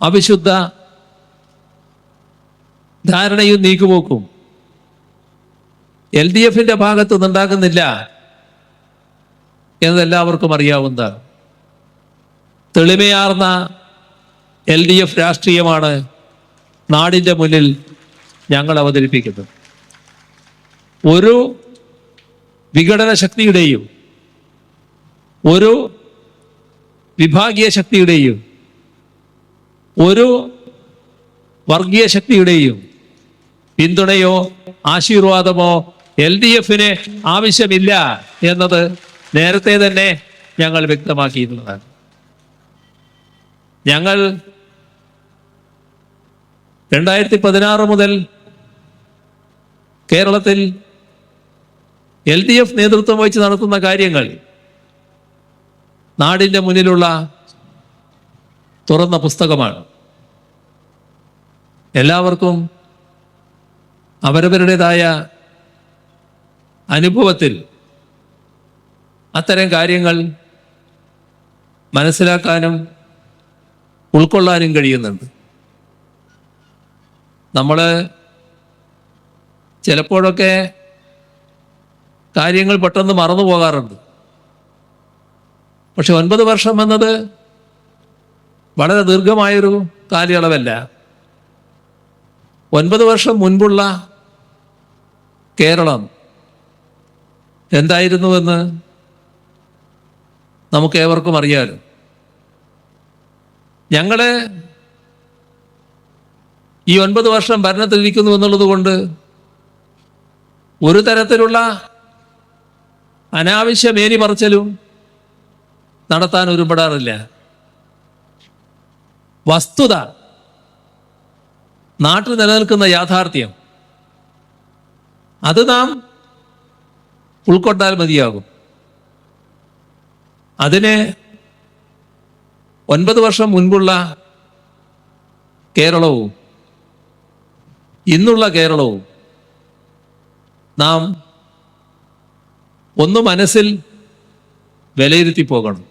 അവിശുദ്ധ ധാരണയും നീക്കുപോക്കും. L D എഫിന്റെ ഭാഗത്ത് നിന്നുണ്ടാകുന്നില്ല എന്നതെല്ലാവർക്കും അറിയാവുന്ന തെളിമയാർന്ന എൽ ഡി എഫ് രാഷ്ട്രീയമാണ് നാടിന്റെ മുന്നിൽ ഞങ്ങൾ അവതരിപ്പിക്കുന്നത്. ഒരു വിഘടന ശക്തിയുടെയും ഒരു വിഭാഗീയ ശക്തിയുടെയും ഒരു വർഗീയ ശക്തിയുടെയും പിന്തുണയോ ആശീർവാദമോ എൽ ഡി എഫിന് ആവശ്യമില്ല എന്നത് നേരത്തെ തന്നെ ഞങ്ങൾ വ്യക്തമാക്കിയിട്ടുള്ളതാണ്. ഞങ്ങൾ രണ്ടായിരത്തി പതിനാറ് മുതൽ കേരളത്തിൽ എൽ ഡി എഫ് നേതൃത്വം വഹിച്ച് നടത്തുന്ന കാര്യങ്ങൾ നാടിന്റെ മുന്നിലുള്ള തുറന്ന പുസ്തകമാണ്. എല്ലാവർക്കും അവരവരുടേതായ അനുഭവത്തിൽ അത്തരം കാര്യങ്ങൾ മനസ്സിലാക്കാനും ഉൾക്കൊള്ളാനും കഴിയുന്നുണ്ട്. നമ്മൾ ചിലപ്പോഴൊക്കെ കാര്യങ്ങൾ പെട്ടെന്ന് മറന്നു പോകാറുണ്ട്. പക്ഷെ ഒൻപത് വർഷം എന്നത് വളരെ ദീർഘമായൊരു കാലയളവല്ല. ഒൻപത് വർഷം മുൻപുള്ള കേരളം എന്തായിരുന്നുവെന്ന് നമുക്ക് ഏവർക്കും അറിയാലോ. ഞങ്ങളെ ഈ ഒൻപത് വർഷം ഭരണത്തിലിരിക്കുന്നു എന്നുള്ളത് കൊണ്ട് ഒരു തരത്തിലുള്ള അനാവശ്യ മേനി പറച്ചലും നടത്താൻ ഒരുപെടാറില്ല. വസ്തുത. നാട്ടിൽ നിലനിൽക്കുന്ന യാഥാർത്ഥ്യം. അത് നാം ഉൾക്കൊണ്ടാൽ മതിയാകും. അതിന് ഒൻപത് വർഷം മുൻപുള്ള കേരളവും ഇന്നുള്ള കേരളവും നാം ഒന്ന് മനസ്സിൽ വിലയിരുത്തി പോകണം.